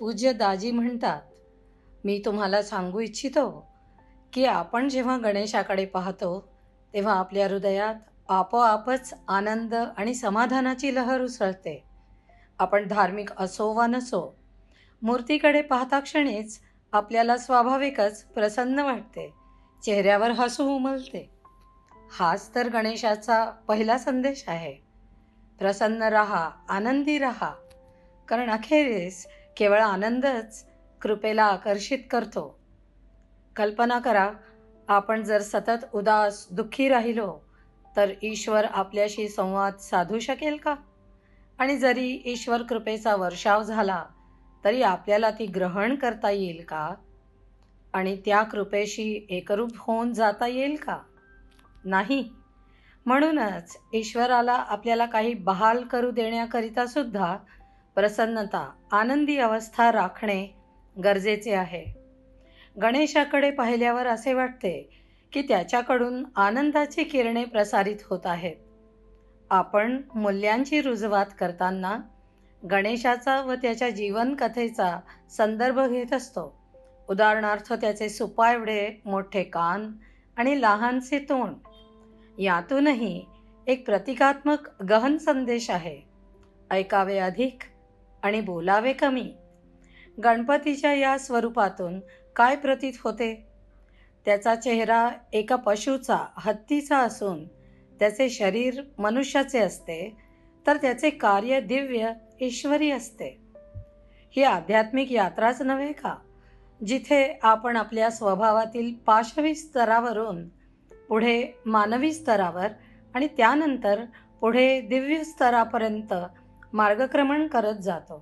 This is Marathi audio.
पूज्य दाजी म्हणतात मी तुम्हाला सांगू इच्छितो की आपण जेव्हा गणेशाकडे पाहतो तेव्हा आपल्या हृदयात आपोआपच आनंद आणि समाधानाची लहर उसळते. आपण धार्मिक असो वा नसो मूर्तीकडे पाहता क्षणीच आपल्याला स्वाभाविकच प्रसन्न वाटते चेहऱ्यावर हसू उमलते. हाच तर गणेशाचा पहिला संदेश आहे. प्रसन्न रहा आनंदी रहा. कारण अखेरीस केवळ आनंदच कृपेला आकर्षित करतो. कल्पना करा आपण जर सतत उदास दुःखी राहिलो तर ईश्वर आपल्याशी संवाद साधू शकेल का? आणि जरी ईश्वर कृपेचा वर्षाव झाला तरी आपल्याला ती ग्रहण करता येईल का? आणि त्या कृपेशी एकरूप होऊन जाता येईल का? नाही. म्हणूनच ईश्वराला आपल्याला काही बहाल करू देण्याकरिता सुद्धा प्रसन्नता आनंदी अवस्था राखणे गरजेचे आहे. गणेशाकडे पाहिल्यावर असे वाटते की त्याच्याकडून आनंदाची किरणे प्रसारित होत आहेत. आपण मूल्यांची रुजवात करताना गणेशाचा व त्याच्या जीवनकथेचा संदर्भ घेत असतो. उदाहरणार्थ त्याचे सुपा एवढे मोठे कान आणि लहानसे तोंड. यातूनही एक प्रतिकात्मक गहन संदेश आहे. ऐकावे अधिक आणि बोलावे कमी. गणपतीच्या या स्वरूपातून काय प्रतीत होते? त्याचा चेहरा एका पशुचा हत्तीचा असून त्याचे शरीर मनुष्याचे असते तर त्याचे कार्य दिव्य ईश्वरी असते. ही आध्यात्मिक यात्राच नव्हे का? जिथे आपण आपल्या स्वभावातील पाशवी स्तरावरून पुढे मानवी स्तरावर आणि त्यानंतर पुढे दिव्य स्तरापर्यंत मार्गक्रमण करत जातं.